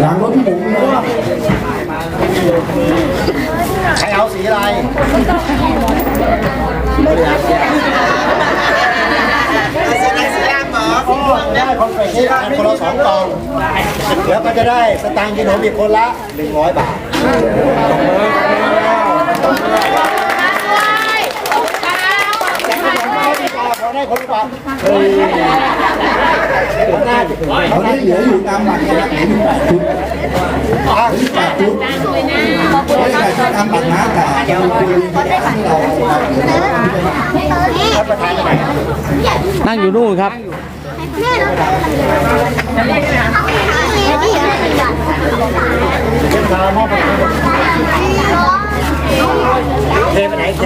หลังรถพี่หมูนะใครเอาสีอะไรได้คอนเฟกต์นี่คนละสองกล่อง แล้วก็จะได้สตางค์กินขนมอีกคนละหนึ่งร้อยบาท พอได้คนละบาเฮ้ยหน้าจะถึงเขาได้เหลืออยู่ตามบัตรเนี่ยเหลืออยู่แปดชุดเหลือแปดชุดไม่ใช่ตามบัตรนะแต่เราคุยที่เรานั่งอยู่นู่นครับเป็นคไปไหนเท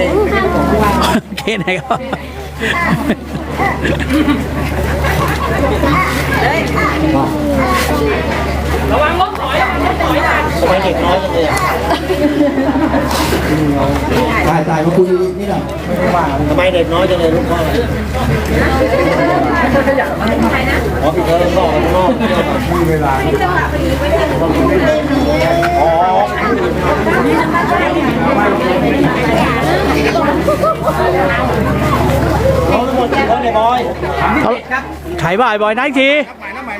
เคไหนครับ Đấy. Nó ăn bớt khỏi, ăn bớt khỏi มัยเด็กน้อยจังเลยอะตายตายมาคุยนี่หน่อยทำไมเด็กน้อยจังเลยลูกพ่อขอพี่เธอข้างนอกข้างนอกมีเวลาอ๋อเขาหมดกี่คนเนี่ยบอยเขาขายบ่ายบ่อยนะอีกที มา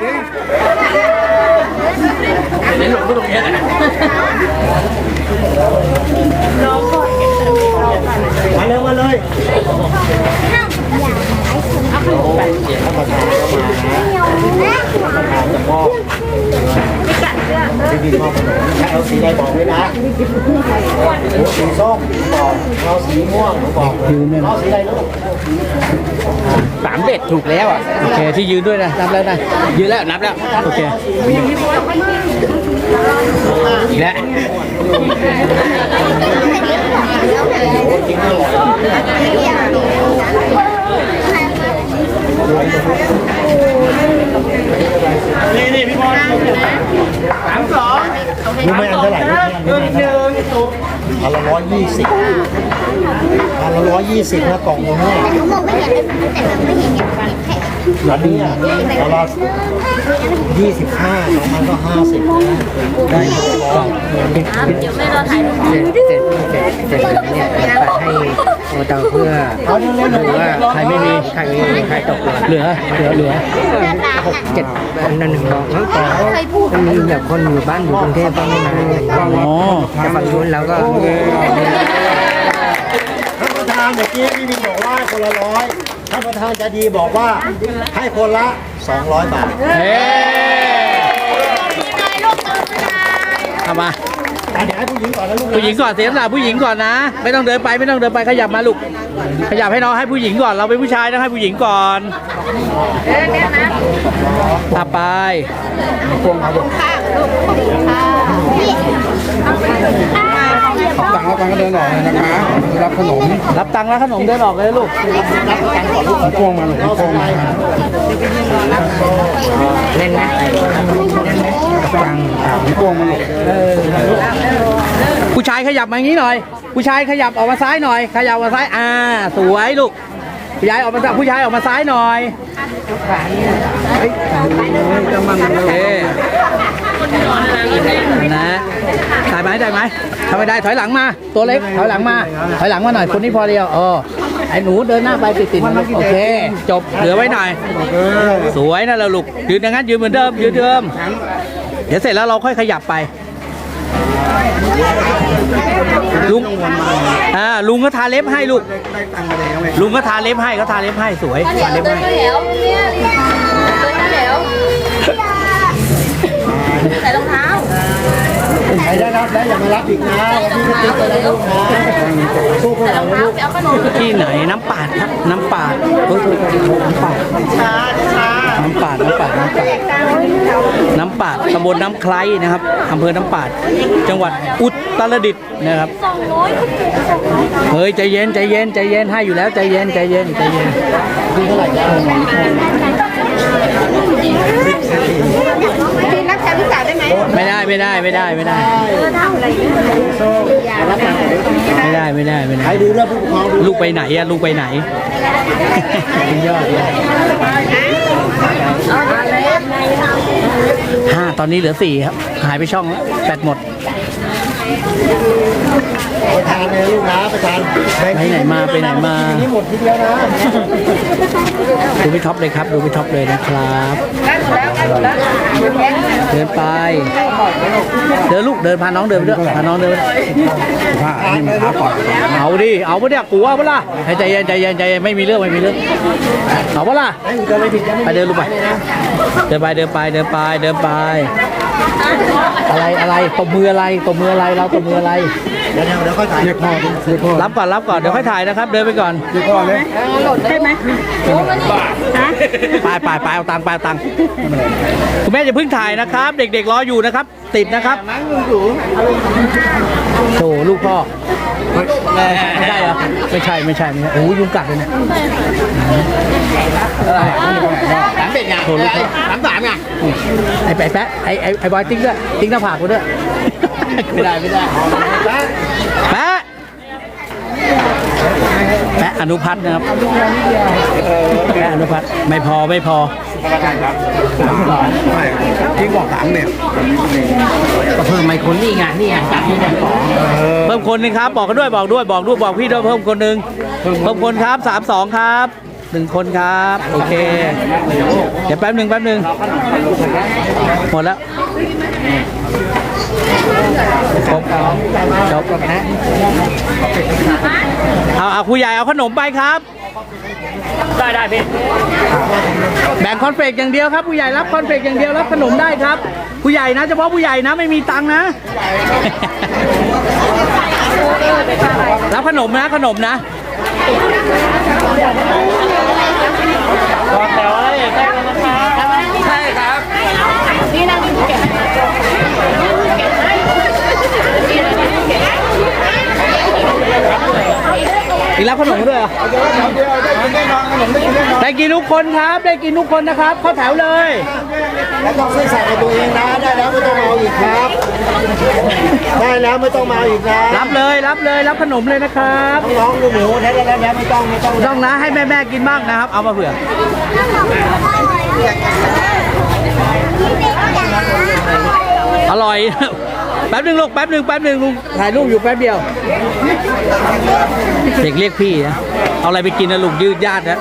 เร็วมาเลยโอ้ยเสียงท่านประธานก็ มานะประธานจะมอบพี่บินมอบขนมถ้าเอาสีใดบอกด้วยนะสีส้มบอกเอาสีม่วงบอกเลยเอาสีใดลูกสามเบ็ดถูกแล้วอะโอเคที่ยืนด้วยนะนับแล้วนะยืนแล้วนับแล้วโอเคอีกแล้วนี่นี่พี่บอลสามสองรู้ไหมอันเท่าไหร่รู้ไหมอันเท่าไหร่อันละร้อ ยยี่สิบอันละร้อยยี่สิบนะกล่องนึงเนี่ยเขาบอกไม่เห็นแต่เราไม่เห็นอย่างนี้แค่ อันนี้อะอันละยี่สิบห้าสองพันก็ห้าสิบได้หมดร้อยเดี๋ยวแม่เราถ่ายรูปเสร็จเสร็จเสร็จเสร็จเนี่ยจะไปให้โอเตาเพื่อเอาเร็วๆดูว่าใครไม่มีใครมีใครตกเหลือเหลือเหลือหกเจ็ดอันนั้นหนึ่งกองทั้งต่อมันมีแบบคนอยู่บ้านอยู่กรุงเทพก็ไม่มาอ๋อจะฝั่งนู้นแล้วก็ท่านประธานเมื่อกี้พี่บินบอกว่าคนละร้อย ท่านประธานใจะดีบอกว่าให้คนละ 200 บาท เฮ้เอามาอะเดี๋ยวให้ผู้หญิงก่อนนะลูกนะผู้หญิงก่อนเสียสละผู้หญิงก่อนนะ ไม่ต้องเดินไปไม่ต้องเดินไปขยับมาลูกขยับให้น้องให้ผู้หญิงก่อนเราเป็นผู้ชายต้องให้ผู้หญิงก่อนตาไปสั่ง แล้วกันก็เดินออกเลยนะคะรับขนมรับตังค์แล้วขนมเดินออกเลยลูกพวงมาหลวงพ่วงมาเล่นนะฟังพวงมาหลวงผู้ชายขยับมาอย่างนี้หน่อย ผู้ชายขยับออกมาซ้ายหน่อย ขยับออกมาซ้ายอ่าสวยลูกผู้ชายออกมาจากผู้ชายออกมาซ้ายหน่อยโอเค นะได้ไหมได้ไหมทำไมได้ถอยหลังมา ตัวเล็กถอยหลังมา ถอยหลังมาหน่อยคนนี้พอเดียวเออไอ้หนูเดินหน้าไปติดติดๆโอเค จบเหลือไว้หน่อยสวยนะเราลูกยืนอย่างนั้นยืนเหมือนเดิมยืนเดิม เดี๋ยวเสร็จแล้วเราค่อยขยับไปลุงอ่าลุงก็ทาเล็บให้ลูก ลุงก็ทาเล็บให้เขาทาเล็บให้สวยทาเล็บเดินให้ ใส่รองเท้าใครได้รับแล้วอย่ามารับอีกนะวันที่จะติดไปแล้วลูกนะสู้เพื่อเรานะลูกไปเอาขนมที่ไหนน้ำปาดครับน้ำปาดโอ้ยโทษโทษโทษน้ำปาดน้ำปาดน้ำปาดน้ำปาดน้ำปาดตำบลน้ำไคล้นะครับอำเภอน้ำปาด จังหวัดอุตรดิตถ์นะครับสองร้อยสองร้อยเฮ้ยใจเย็นใจเย็นใจเย็นให้อยู่แล้วใจเย็นใจเย็นใจเย็นคือเท่าไหร่นะ พี่รับแทนพี่ ไม่ได้ไม่ได้ไม่ได้ไม่ได้ ไม่ได้ไม่ได้ไม่ได้ไม่ใครได้ดูแล้วผู้ปกครองดูลูกไปไหนอะลูกไปไหนยอดเลยห้าตอนนี้เหลือสี่ครับ หายไปช่องแล้วแบตหมด ไปทานเลยลูกนะไปทานไปไหนมาไปไหนมาทีนี้หมดทีเดียวนะดูพี่ท็อปเลยครับ ดูพี่ท็อปเลยนะครับเดินไป เดินลูกเดินพาน้องเดินไปด้วยพาน้องเดินไปด้วยผ้านี่มันขาปล่อยเอาดิเอาปะเนี่ยกลัวปะล่ะให้ใจเย็นใจเย็นใจเย็นไม่มีเรื่องไม่มีเรื่องเอาปะล่ะไปเดินลูกไปเดินไปเดินไปเดินไปเดินไป อะไรอะไรตบมืออะไรตบมืออะไรเราตบมืออะไร เดี๋ยวเดี๋ยวค่อยถ่ายเรียกพ่อดิเรียกพ่อรับก่อนรับก่อนเดี๋ยวค่อยถ่ายนะครับ เดินไปก่อนเรียกพ่อเลยไปไปไปเอาตังค์ไปเอาตังค์คุณแม่อย่าเพิ่งถ่ายนะครับ เด็กๆรออยู่นะครับ ติดนะครับโถลูกพ่อ ไม่ใช่เหรอไม่ใช่ไม่ใช่ไม่ใช่โอ้ยยุงกัดเลยเนี่ยสามเป็ดไงสามสามไงไอ้แปะแปะไอ้ไอ้ไอ้บอยติ๊กด้วยติ๊กหน้าผากกูด้วยไม่ได้ไม่ได้แปะแปะอนุพัฒน์นะครับแปะอนุพัฒน์ไม่พอไม่พอ ไม่ที่บอกสามเนี่ยก็เพิ่มไมค์คนนี่ไงนี่ไงจัดนี่ไงเพิ่มคนหนึงครับ บอกกันด้วยบอกด้วยบอกด้วยบอกพี่ด้วยเพิ่มคนหนึ่งเพิ่มคนครับสามสองครับหนึ่งคนครับโอเค เดี๋ยวแป๊บหนึ่งแป๊บหนึ่งหมดแล้วครบจบเอาเอาผู้ใหญ่เอาขนมไปครับ ได้ได้พี่แบ่งคอนเฟกอย่างเดียวครับ ผู้ใหญ่รับคอนเฟกอย่างเดียวรับขนมได้ครับ ผู้ใหญ่นะเฉพาะผู้ใหญ่นะไม่มีตังค์นะรับขนมนะขนมนะแต่ว่าเอกได้แล้วนะครับใช่ครับ อีกรับขนมด้วยเหรอได้กินแน่นอนขนมได้กินแน่นอนได้กินทุกคนครับ ได้กินทุกคนนะครับ เข้าแถวเลย แล้วต้องซื่อสัตย์กับตัวเองนะ ได้แล้วไม่ต้องมาอีกครับ ได้แล้วไม่ต้องมาอีกนะรับเลยรับเลยรับขนมเลยนะครับน้องๆหนูๆได้แล้วแล้วไม่ต้องไม่ต้องต้องนะให้แม่แม่กินบ้างนะครับ เอามาเผื่ออร่อย แป๊บหนึ่งลูกแป๊บหนึ่งแป๊บหนึ่งลุงถ่ายรูปอยู่แป๊บเดียว เด็กเรียกพี่นะ เอาอะไรไปกินนะลูกยืดญาตินะ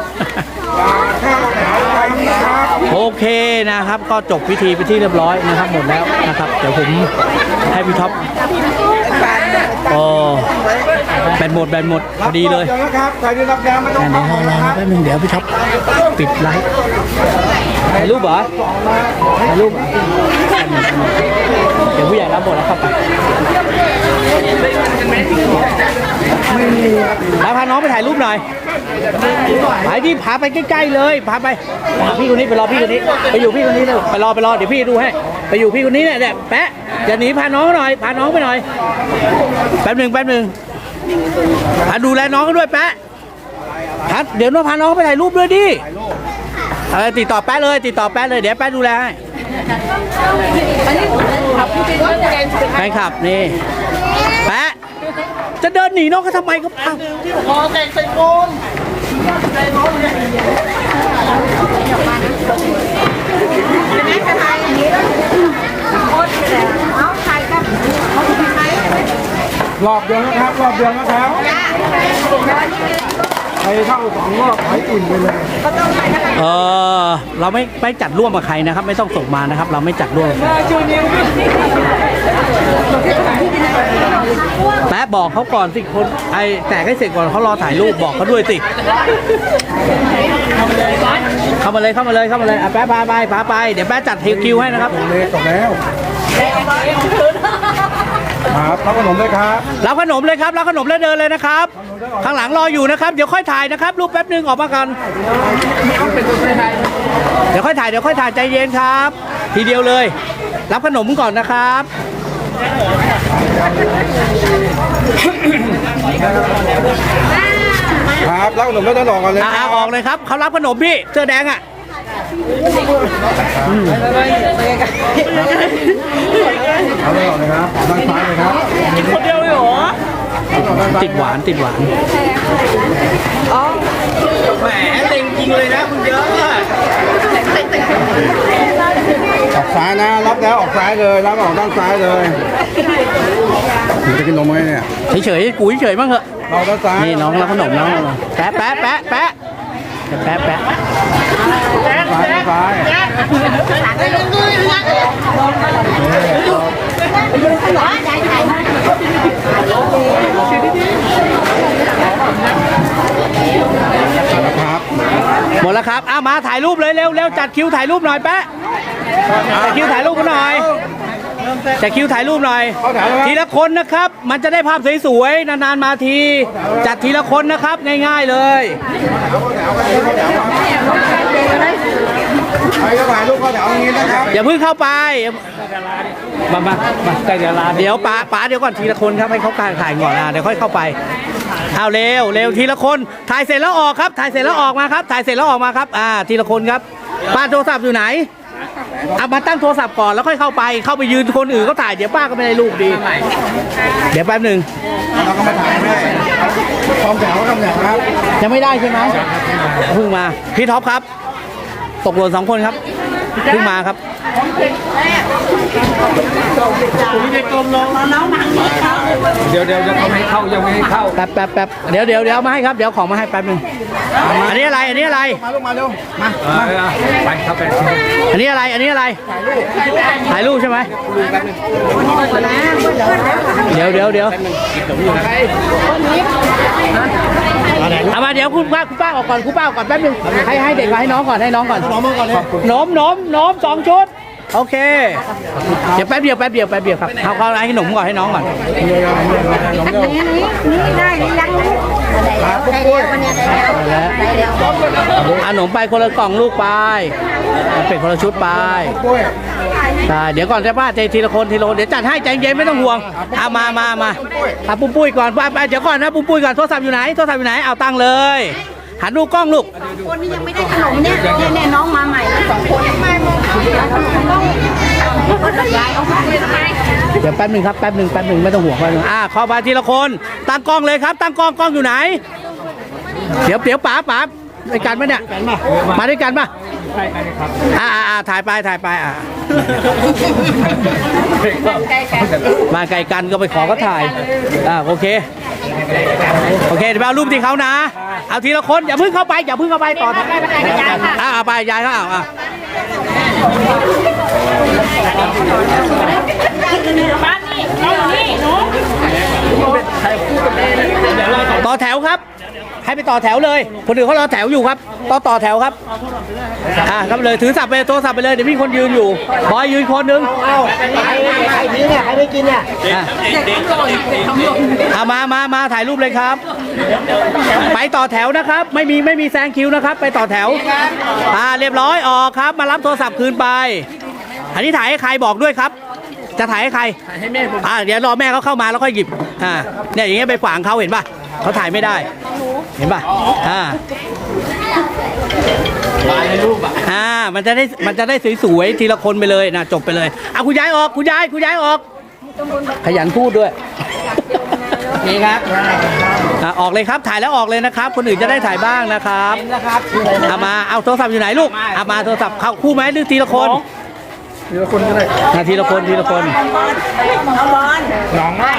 โอเคนะครับก็จบพิธีไปที่เรียบร้อยนะครับหมดแล้วนะครับเดี๋ยวผมให้พี่ท็อปโอ้แบตหมดแบตหมดพอดีเลยเดี๋ยวนะครับใครได้รับแล้วไม่ต้องเดี๋ยวรอรอแป๊บนึงเดี๋ยวพี่ท็อปปิดไลฟ์ถ่ายรูปเหรอถ่ายรูปเหรอเดี๋ยวผู้ใหญ่รับหมดแล้วครับไปแล้วพาน้องไปถ่ายรูปหน่อยไปที่พาไปใกล้ๆเลย พาไปหาพี่คนนี้ไปรอพี่คนนี้ ไปอยู่พี่คนนี้เลยไปรอไปรอเดี๋ยวพี่ดูให้ ไปอยู่พี่คนนี้เนี่ยเนี่ยแปะอย่าหนีพาน้องหน่อย พาน้องไปหน่อย แป๊บหนึ่งแป๊บหนึ่งพาดูแลน้องกันด้วยแปะพัดเดี๋ยวน้องพาน้องไปถ่ายรูปด้วยดิเออติดต่อแป๊ะเลย ติดต่อแป๊ะเลย เดี๋ยวแป๊ะดูแลให้ แฟนคลับนี่แป๊ะจะเดินหนีน้องเขาทำไมครับอ้าวรอบเดียวนะครับ รอบเดียวนะครับใครเข้าสองรอบหาย อุ่นไปเลยเออเราไม่ไม่จัดร่วมกับใครนะครับ ไม่ต้องส่งมานะครับ เราไม่จัดร่วมกับใครแป๊ะบอกเขาก่อนสิคนไอ้แตกให้เสร็จก่อนเขารอถ่ายรูปบอกเขาด้วยสิเข้ามาเลยเข้ามาเลยเข้ามาเลยอะแป๊ะพาไปพาไปเดี๋ยวแป๊ะจัดคิวให้นะครับเลยจบแล้ว ครับรับขนมด้วยครับรับขนมเลยครับรับขนมแล้วเดินเลยนะครับ ข้างหลังรออยู่นะครับ เดี๋ยวค่อยถ่ายนะครับ รูปแป๊บหนึงออกมากันเดี๋ยวค่อยถ่ายเดี๋ยวค่อยถ่ายใจเย็นครับ ทีเดียวเลย รับขนมก่อนนะครับครับรับขนมแล้วจะหลอกกันเลยอ่าออกเลยครับเขารับขนมพี่เสื้อแดงอะ เอาเลยหลอกเลยครับด้านซ้ายเลยครับคนเดียวเลยเหรอติดหวานติดหวานแหมเต็งจริงเลยนะคุณเยอะออกซ้ายนะรับแล้วออกซ้ายเลยรับออกด้านซ้ายเลยผมจะกินนมไหมเนี่ยเฉยๆกูเฉยๆบ้างเถอะเราด้านซ้ายนี่น้องรับขนมน้องแปะแปะแปะแปะแปะแปะ หมดแล้วครับอ้ามาถ่ายรูปเลยเร็วเร็วจัดคิวถ่ายรูปหน่อยแปะจัดคิวถ่ายรูปกันหน่อย จัดคิวถ่ายรูปหน่อย ทีละคนนะครับ มันจะได้ภาพสวยๆ นานๆมาที จัดทีละคนนะครับ ง่ายๆเลยใครจะถ่ายรูปเข้าแถวอย่างนี้นะครับอย่าเพิ่งเข้าไปมามามาใกล้เดี๋ยวลาเดี๋ยวป๋าป๋าเดี๋ยวก่อนทีละคนครับให้เขาการถ่ายก่อนนะเดี๋ยวค่อยเข้าไปเอาเร็วเร็วทีละคนถ่ายเสร็จแล้วออกครับ ถ่ายเสร็จแล้วออกมาครับ ถ่ายเสร็จแล้วออกมาครับ อ่า ทีละคนครับป้าโทรศัพท์อยู่ไหน เอามาตั้งโทรศัพท์ก่อนแล้วค่อยเข้าไปเข้าไปยืนคนอื่นเขาถ่ายเดี๋ยวป้าก็ไม่ได้รูปดี เดี๋ยวแป๊บหนึ่งเราก็มาถ่ายให้พร้อมแถวพร้อมแถวครับยังไม่ได้ใช่ไหมเพิ่งมาพี่ท็อปครับ ตกหล่นสองคนครับ เพิ่งมาครับเดี๋ยวเดี๋ยวจะเขาไม่เข้ายังไม่ให้เข้าแป๊บแป๊บแป๊บเดี๋ยวเดี๋ยวเดี๋ยวมาให้ครับเดี๋ยวของมาให้แป๊บหนึงอันนี้อะไรอันนี้อะไร มาลูกมาเร็วมาไปเข้าไปอันนี้อะไรอันนี้อะไร ถ่ายรูปใช่ไหมเดี๋ยวเดี๋ยวเดี๋ยวเอามาเดี๋ยวคุณป้าคุณป้าออกก่อนคุณป้าออกก่อนแป๊บหนึงให้ให้เด็กก่อนให้น้องก่อนให้น้องก่อนน้องมาก่อนเลยหนมหนมหนมสองชุด โอเค เดี๋ยวแป๊บเดียวแป๊บเดียวแป๊บเดียวครับเอาเอาให้หนมก่อนให้น้องก่อนนี่ได้หรือยังได้แล้วได้แล้ววันนี้ได้แล้วได้แล้วเอาหนมไปคนละกล่องลูกไปเอาเป็นคนละชุดไปปุ้ยได้เดี๋ยวก่อนจะป้าใจทีละคนทีละคนเดี๋ยวจัดให้ใจเย็นไม่ต้องห่วงเอามามามาเอาปุ้มปุ้ยก่อนไปไปเดี๋ยวก่อนนะปุ้มปุ้ยก่อนโทรศัพท์อยู่ไหนโทรศัพท์อยู่ไหนเอาตังค์เลย หันดูกล้องลูก คนนี้ยังไม่ได้ขนมเนี่ยเนี่ยเนี่ยน้องมาใหม่แล้วสองคนไม่มองต้องคนละยายเอาไปทำไมเดี๋ยวแป๊บหนึ่งครับแป๊บหนึ่งแป๊บหนึ่งไม่ต้องห่วงแป๊บหนึงอ่าเข้ามาทีละคนตั้งกล้องเลยครับ ตั้งกล้องกล้องอยู่ไหน เดี๋ยวเดี๋ยวป๋าป๋าในกันปะเนี่ยมาด้วยกันปะ อ่าอ่าอ่าถ่ายไปถ่ายไปอ่ามาไกลกันก็ไปขอก็ถ่ายอ่าโอเคโอเคเดี๋ยวไปเอารูปที่เขานะ เอาทีละคนอย่าเพิ่งเข้าไปอย่าเพิ่งเข้าไปต่ออ่าเอาไปยายเขาเอาอะบ้านนี่เอานี่หนูต่อแถวครับ ให้ไปต่อแถวเลย คนอื่นเขารอแถวอยู่ครับต่อต่อแถวครับอ่าครับเลยถือสับไปโทรศัพท์ไปเลยเดี๋ยวมีคนยืนอยู่บอยยืนคนหนึงใครใครนี้เนี่ยใครไม่กินเนี่ยเอามามามาถ่ายรูปเลยครับ ไปต่อแถวนะครับ ไม่มีไม่มีแซงคิวนะครับ ไปต่อแถวอ่าเรียบร้อยออกครับ มารับโทรศัพท์คืนไปอันนี้ถ่ายให้ใครบอกด้วยครับ จะถ่ายให้ใครถ่ายให้แม่ผมอ่าเดี๋ยวรอแม่เขาเข้ามาแล้วค่อยหยิบอ่าเนี่ยอย่างเงี้ยไปขวางเขาเห็นป่ะ เขาถ่ายไม่ได้ เห็นป่ะอ่าอ่า มันจะได้มันจะได้สวยๆทีละคนไปเลยนะจบไปเลยเอาคุณยายออกคุณยายคุณยายออก ขยันพูดด้วยนี่ครับอะออกเลยครับถ่ายแล้วออกเลยนะครับ คนอื่นจะได้ถ่ายบ้างนะครับเอามาเอาโทรศัพท์อยู่ไหนลูกเอามาโทรศัพท์เข้าคู่ไหมหรือทีละคน ทีละคนก็ได้ทีละคนทีละคนน้องอะ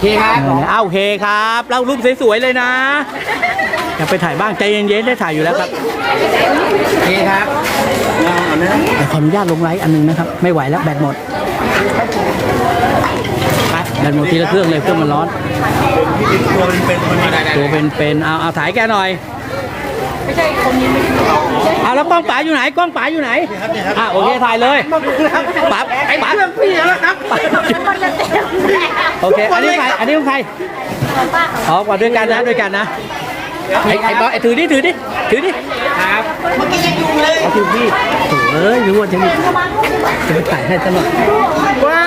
เคครับเอาโอเคครับเรารูปสวยๆเลยนะอยากไปถ่ายบ้างใจเย็นๆได้ถ่ายอยู่แล้วครับเคครับเดี๋ยวขออนุญาตลงไลฟ์อันหนึงนะครับ ไม่ไหวแล้วแบตหมดไปแบตหมดทีละเครื่องเลยเครื่องมันร้อนตัวเป็นเป็นเอาเอาถ่ายแกหน่อย เอาแล้วกล้องป๋าอยู่ไหนกล้องป๋าอยู่ไหนอะโอเคถ่ายเลยป๋าป๋าเรื่องพี่แล้วครับโอเคอันนี้ใครอันนี้ของใครอ๋อกว่าด้วยกันนะด้วยกันนะไอ้ไอ้บอสไอ้ถือดิถือดิถือดิครับเมื่อกี้ยังอยู่เลยเอาถือพี่โถ่เอ้ยรู้ว่าจะมีจะไปถ่ายให้ตลอดว้า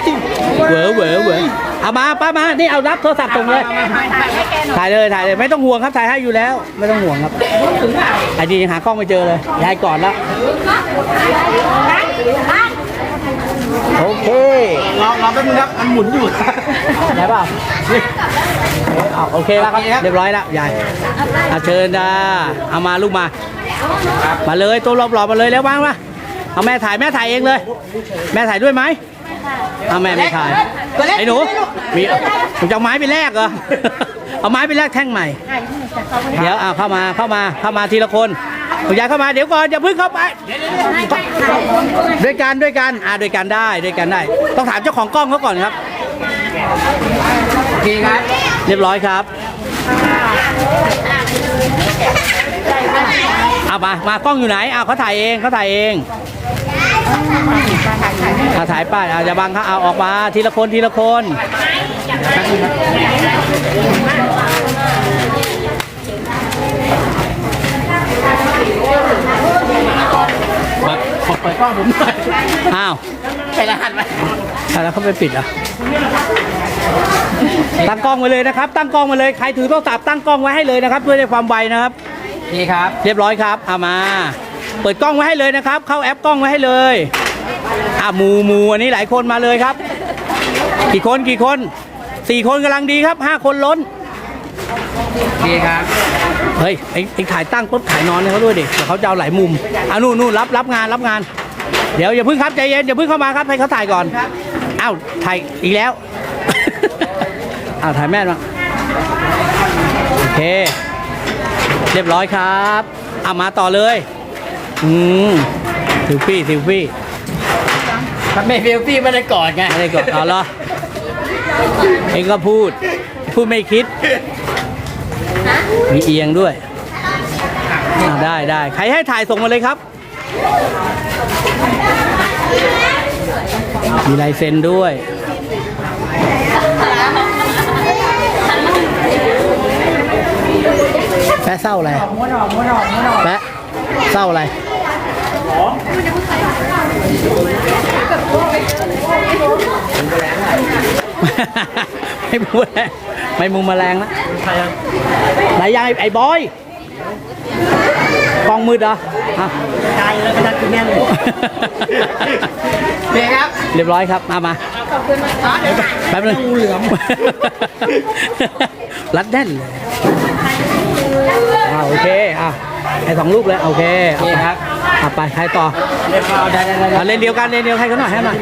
ยเหวอเหวอเหวอ เอามาป้ามา นี่เอารับโทรศัพท์ส่งเลย ถ่ายเลยถ่ายเลย ไม่ต้องห่วงครับถ่ายให้อยู่แล้ว ไม่ต้องห่วงครับไอ้ดียังหากล้องไม่เจอเลยยายก่อนแล้วโอเครอรอแป๊บนึงครับมันหมุนอยู่ได้เปล่าเอาโอเคแล้วครับเรียบร้อยแล้วยายอาเชิญดาเอามาลูกมา มาเลยตัวรอบรอบๆมาเลยแล้วบ้างมาเอาแม่ถ่ายแม่ถ่ายเองเลย แม่ถ่ายด้วยไหม เอาแม่ไม่ถ่ายไอ้หนูมีผมจะเอาไม้ไปแลกเหรอ เอาไม้ไปแลกแท่งใหม่ เดี๋ยวเอาเข้ามาเข้ามาเข้ามาทีละคนคุณยายเข้ามาเดี๋ยวก่อนอย่าเพิ่งเข้าไปด้วยกันด้วยกันอ่าด้วยกันได้ด้วยกันได้ ต้องถามเจ้าของกล้องเขาก่อนครับโอเคครับ เรียบร้อยครับเอามามากล้องอยู่ไหนเอาเขาถ่ายเองเขาถ่ายเอง เอาถ่ายป้ายเอาอย่าบังเขาเอาออกมาทีละคนทีละคนแบบขอเปิดกล้องผมหน่อยอ้าวไปรหัสไปแล้วเขาไปปิดอะตั้งกล้องไว้เลยนะครับ ตั้งกล้องไว้เลยใครถือโทรศัพท์ตั้งกล้องไว้ให้เลยนะครับด้วยความไวนะครับนี่ครับ เรียบร้อยครับเอามา เปิดกล้องไว้ให้เลยนะครับ เข้าแอปกล้องไว้ให้เลยอะหมูหมูอันนี้หลายคนมาเลยครับ กี่คนกี่คนสี่คนกำลังดีครับห้าคนล้นดีครับเฮ้ยไอ้ไอ้ถ่ายตั้งปุ๊บถ่ายนอนให้เขาด้วยดิเดี๋ยวเขาจะเอาหลายมุมอะนู่นนู่นรับรับงานรับงาน เดี๋ยวอย่าเพิ่งครับใจเย็นอย่าเพิ่งเข้ามาครับให้เขาถ่ายก่อนอ้าวถ่ายอีกแล้ว อ้าวถ่ายแม่มาโอเค เรียบร้อยครับเอามาต่อเลย อืมซิลฟี่ซิลฟี่ไม่เฟลฟี่ไม่ได้กอดไงไม่ได้กดเอาเหรอเองก็พูด พูดไม่คิด มีเอียงด้วยอ่าได้ได้ใครให้ถ่ายส่งมาเลยครับ มีลายเซ็นด้วยแปะเศร้าอะไรแปะเศร้าอะไร ไม่พูดแล้วไม่มุมแมลงนะไหนยังไอ้ไอ้บอยกล้องมืดเหรออะใจแล้วก็นัดกินแน่นเลยเบียครับ เรียบร้อยครับ มามาแป๊บนึงงูเหลือมรัดแน่นเลยอ่าโอเค อะ ให้สองลูกเลยโอเคโอเคครับอะไปใครต่อได้ได้ได้อะเล่นเดียวกันเล่นเดียวให้เขาหน่อยให้หน่อย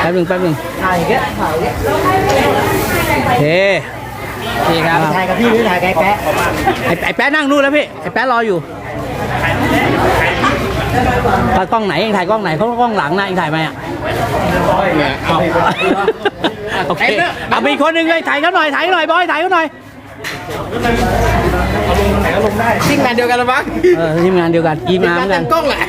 แป๊บนึงแป๊บนึงถ่ายแกโอเคดีครับถ่ายกับพี่หรือถ่ายกับไอ้แปะไอ้ไอ้แป๊ะนั่งนู่นแล้วพี่ไอ้แป๊ะรออยู่ถ่ายกล้องไหนเองถ่ายกล้องไหนเขากล้องหลังนะเองถ่ายไหมอะเอาโอเคเอามีอีกคนหนึ่งเลยถ่ายเขาหน่อยถ่ายเขาหน่อยบอยถ่ายเขาหน่อย ทีมงานเดียวกันหรือมั้งเออทีมงานเดียวกันทีมงานเหมือนกันกล้องแหละ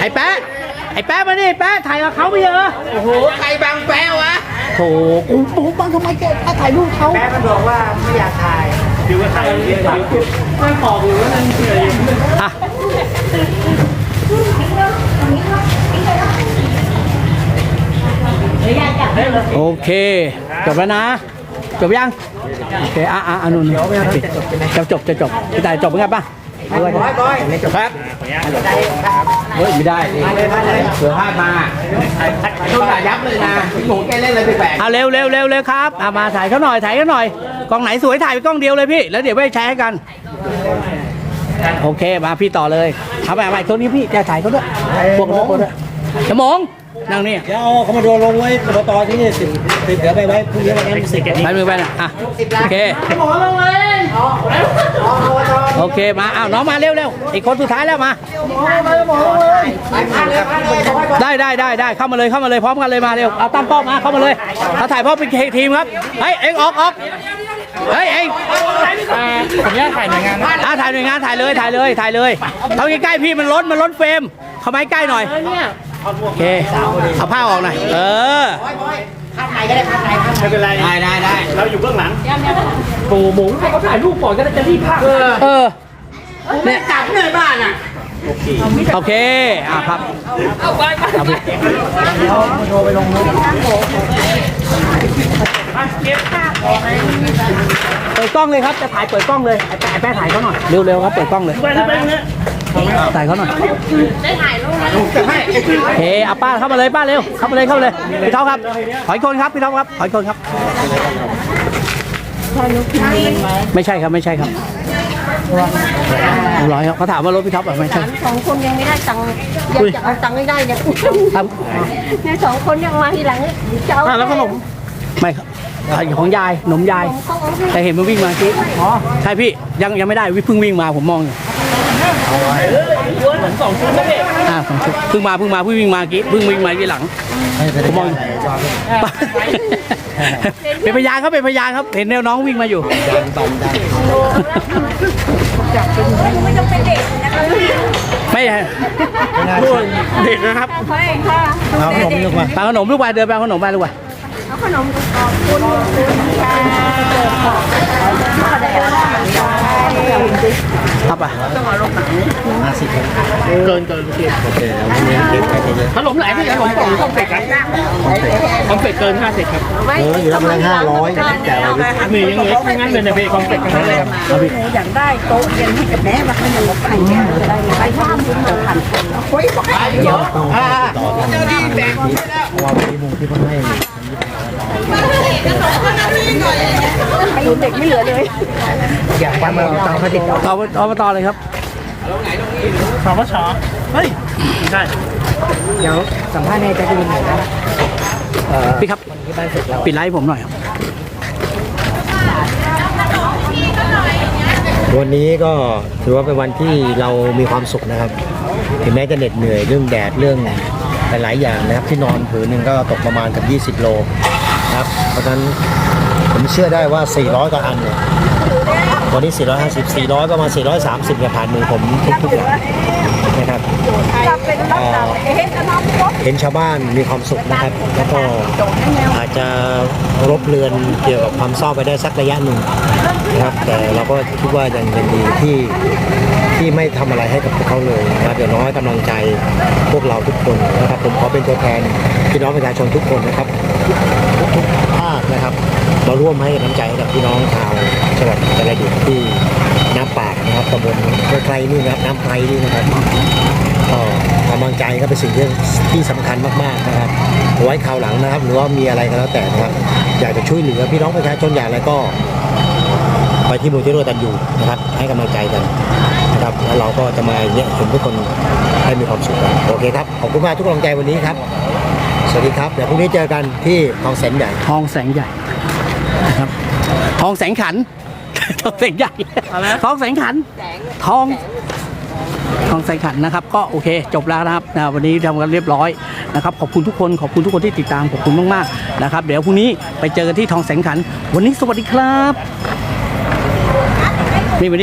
ไอ้แป๊ะไอ้แป๊ะมาดิแป๊ะถ่ายกับเขาไม่เหรอโอ้โหใครบังแปะวะโถกูกูบังทำไมแกถ่ายรูปเขาแปะมันบอกว่าไม่อยากถ่ายอะ โอเคจบแล้วนะ จบยัง โอเค อะอะอะนุ่นจะจบจะจบพี่ตายจบเป็นไงป่ะบอยบอยไม่จบครับเฮ้ยไม่ได้เสือพลาดมาต้องด่ายับเลยนะพี่หมูแกเล่นอะไรแปลกอะเร็วเร็วเร็วเร็วครับอะมาถ่ายเขาหน่อยถ่ายเขาหน่อยกล้องไหนสวยถ่ายไปกล้องเดียวเลยพี่ แล้วเดี๋ยวไปแชร์ให้กัน โอเคมาพี่ต่อเลยทำแบบตัวนี้พี่แกถ่ายเขาด้วยพวกเขาด้วยสมอง นั่งนี่เดี๋ยวเอาคอมมานโดลงไว้อบตที่นี่สิติดเดี๋ยวไปไว้พรุ่งนี้วันนั้นสิกันไปมือไปนะอะโอเคโอเคมาอ้าวน้องมาเร็วเร็วอีกคนสุดท้ายแล้วมาได้ได้ได้ได้เข้ามาเลยเข้ามาเลยพร้อมกันเลยมาเร็วเอาตั้งป้อมมาเข้ามาเลยเอาถ่ายพ่อเป็นทีมครับเฮ้ยเอ็งออกออกเฮ้ยเอ็งผมอยากถ่ายหน่วยงานอะถ่ายหน่วยงานถ่ายเลยถ่ายเลยถ่ายเลยเขาใกล้ๆพี่มันล้นมันล้นเฟรมเข้ามาใกล้หน่อย โอเคเอาผ้าออกหน่อยเออไม่เป็นไรได้ได้ได้เราอยู่เบื้องหลังเออเนี่ยจับเหนื่อยบ้านอะโอเคอะครับเอาไปเปิดกล้องเลยครับจะถ่ายเปิดกล้องเลยไอ้แป๊ะไอ้แป๊ะถ่ายเขาหน่อยเร็วๆครับเปิดกล้องเลย ถ่ายเขาหน่อยได้ถ่ายรูปเฮ้เอาป้าเข้ามาเลยป้าเร็ว เข้ามาเลยเข้ามาเลยพี่ท็อปครับถอยคนครับพี่ท็อปครับถอยคนครับ ไม่ใช่ครับไม่ใช่ครับร้อยครับเขาถามว่ารถพี่ท็อปเหรอไม่ใช่สองคนยังไม่ได้ตังค์อยากจะเอาตังค์ให้ได้เนี่ยครับเนี่ยสองคนยังมาทีหลังเจะเอาแล้วขนมไม่ครับของยาย หนมยาย แต่เห็นมันวิ่งมาคิดอ๋อใช่พี่ ยังยังไม่ได้วิเพิ่งวิ่งมาผมมองอยู่ สองชุดอ่าสองชุดเพิ่งมาเพิ่งมาเพิ่งวิ่งมากี้เพิ่งวิ่งมาที่หลัง ผมมอง เป็นพยานครับเป็นพยานครับ เห็นแนวน้องวิ่งมาอยู่ไม่ต้องเป็นเด็กนะคะไม่ใช่เด็กนะครับเขาเองค่ะเอาขนมลูกมาปาขนมลูกไปเดินไปเอาขนมไปลูกไปเอาขนมขอบคุณคุณค่ะขอบข้าวแดงครับอะห้าสิบเกินเกินโอเคแล้ววันนี้เก็บไปเยอะขนมไหนพี่ขนมกล่องคอมเป็ดครับคอมเป็ดเกินห้าสิบครับเอออยู่แล้วมันห้าร้อยแต่เรามียังเหลือทั้งนั้นเลยนะพี่คอมเป็ดกันเลยครับอยากได้โต๊ะเย็นให้กับแม่มาให้หนูไข่เนี่ยได้ไปห้ามคุณเดี๋ยวขันโอ้ยบอกให้เดี๋ยวต้องต่อทางเพราะว่าพี่มุงที่เพิ่งให้ หนูเด็กไม่เหลือเลยอยากฟังเราตามเขาติดต่อต่อต่อมาต่อเลยครับสปชเฮ้ยไม่ใช่เดี๋ยวสัมภาษณ์ในแจ็คลินหน่อยนะเอ่อพี่ครับที่บ้านเสร็จแล้วปิดไลฟ์ผมหน่อยครับ วันนี้ก็ถือว่าเป็นวันที่เรามีความสุขนะครับ ถึงแม้จะเหน็ดเหนื่อยเรื่องแดดเรื่อง หลายอย่างนะครับ ที่นอนผืนหนึ่งก็ตกประมาณกับ 20 โลนะครับ เพราะฉะนั้นผมเชื่อได้ว่า 400กว่าอันเนี่ยวันนี้ 450 400 ประมาณ 430เนี่ยผ่านมือผมทุกๆอย่างนะครับเเป็นรักษาเฮ็ดน้ำรถเห็นชาวบ้านมีความสุขนะครับ แล้วก็อาจจะรบเรือนเกี่ยวกับความเศร้าไปได้สักระยะหนึ่งนะครับ แต่เราก็คิดว่ายังยังดีที่ ที่ไม่ทำอะไรให้กับพวกเขาเลยนะครับอย่างน้อยกำลังใจพวกเราทุกคนนะครับ ผมขอเป็นตัวแทนพี่น้องประชาชนทุกคนนะครับทุกภาคนะครับมาร่วมให้กำลังใจกับพี่น้องชาวจังหวัดกาฬสินธุ์ที่น้ำปากนะครับตำบลใกล้ๆนี่นะครับน้ำไพรนี่นะครับก็กำลังใจก็เป็นสิ่งที่ที่สำคัญมากๆนะครับไว้คราวหลังนะครับ หรือว่ามีอะไรก็แล้วแต่นะครับ อยากจะช่วยเหลือพี่น้องประชาชนอย่างไรก็ ไปที่มูลที่ร่วมกันอยู่นะครับ ให้กำลังใจกัน นะครับแล้วเราก็จะมาเนี่ยเห็นทุกคนให้มีความสุขกันโอเคครับขอบคุณมากทุกกำลังใจวันนี้ครับ สวัสดีครับเดี๋ยวพรุ่งนี้เจอกันที่คลองแสนใหญ่ทองแสงใหญ่นะครับทองแสงขัน ทองแสงใหญ่ทองแสงขันทองทองแสงขันนะครับ ก็โอเค จบแล้วนะครับนะวันนี้ทำกันเรียบร้อยนะครับขอบคุณทุกคนขอบคุณทุกคนที่ติดตามขอบคุณมากๆนะครับ เดี๋ยวพรุ่งนี้ไปเจอกันที่ทองแสงขัน วันนี้สวัสดีครับนี่วันนี้